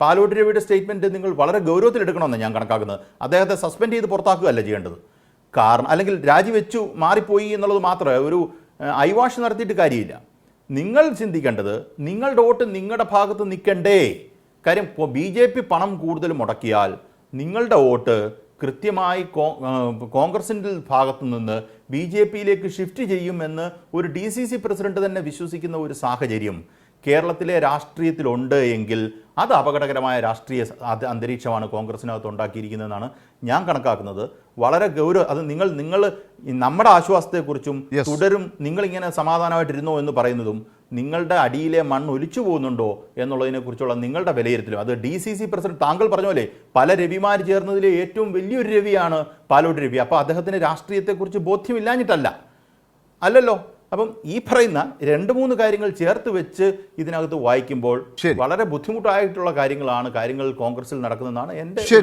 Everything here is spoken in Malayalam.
പാലോട്ട് രവിയുടെ സ്റ്റേറ്റ്മെന്റ് നിങ്ങൾ വളരെ ഗൗരവത്തിൽ എടുക്കണമെന്ന് ഞാൻ കണക്കാക്കുന്നത്. അദ്ദേഹത്തെ സസ്പെൻഡ് ചെയ്ത് പുറത്താക്കുകയല്ല ചെയ്യേണ്ടത്. കാരണം അല്ലെങ്കിൽ രാജിവെച്ചു മാറിപ്പോയി എന്നുള്ളത് മാത്രമേ ഒരു ഐവാഷ് നടത്തിയിട്ട് കാര്യമില്ല. നിങ്ങൾ ചിന്തിക്കേണ്ടത് നിങ്ങളുടെ വോട്ട് നിങ്ങളുടെ ഭാഗത്ത് നിൽക്കണ്ടേ. കാര്യം ബി ജെ പി പണം കൂടുതൽ മുടക്കിയാൽ നിങ്ങളുടെ വോട്ട് കൃത്യമായി കോൺഗ്രസിന്റെ ഭാഗത്തു നിന്ന് ബി ജെ പിയിലേക്ക് ഷിഫ്റ്റ് ചെയ്യുമെന്ന് ഒരു ഡി സി സി പ്രസിഡന്റ് തന്നെ വിശ്വസിക്കുന്ന ഒരു സാഹചര്യം കേരളത്തിലെ രാഷ്ട്രീയത്തിലുണ്ട് എങ്കിൽ അത് അപകടകരമായ രാഷ്ട്രീയ അന്തരീക്ഷമാണ് കോൺഗ്രസിനകത്ത് ഉണ്ടാക്കിയിരിക്കുന്നതെന്നാണ് ഞാൻ കണക്കാക്കുന്നത്. വളരെ ഗൗരവ അത് നിങ്ങൾ നിങ്ങൾ നമ്മുടെ ആശ്വാസത്തെക്കുറിച്ചും. തുടരും നിങ്ങളിങ്ങനെ സമാധാനമായിട്ടിരുന്നോ എന്ന് പറയുന്നതും നിങ്ങളുടെ അടിയിലെ മണ്ണ് ഒലിച്ചു പോകുന്നുണ്ടോ എന്നുള്ളതിനെക്കുറിച്ചുള്ള നിങ്ങളുടെ വിലയിരുത്തലും. അത് ഡി സി സി പ്രസിഡന്റ് താങ്കൾ പറഞ്ഞ പോലെ പല രവിമാർ ചേർന്നതിലെ ഏറ്റവും വലിയൊരു രവിയാണ് പാലോട് രവി. അപ്പോൾ അദ്ദേഹത്തിന് രാഷ്ട്രീയത്തെക്കുറിച്ച് ബോധ്യമില്ലാഞ്ഞിട്ടല്ല. അല്ലല്ലോ? അപ്പം ഈ പറയുന്ന രണ്ട് മൂന്ന് കാര്യങ്ങൾ ചേർത്ത് വെച്ച് ഇതിനകത്ത് വായിക്കുമ്പോൾ വളരെ ബുദ്ധിമുട്ടായിട്ടുള്ള കാര്യങ്ങളാണ് കാര്യങ്ങൾ കോൺഗ്രസിൽ നടക്കുന്നതാണ് എന്റെ ശരി.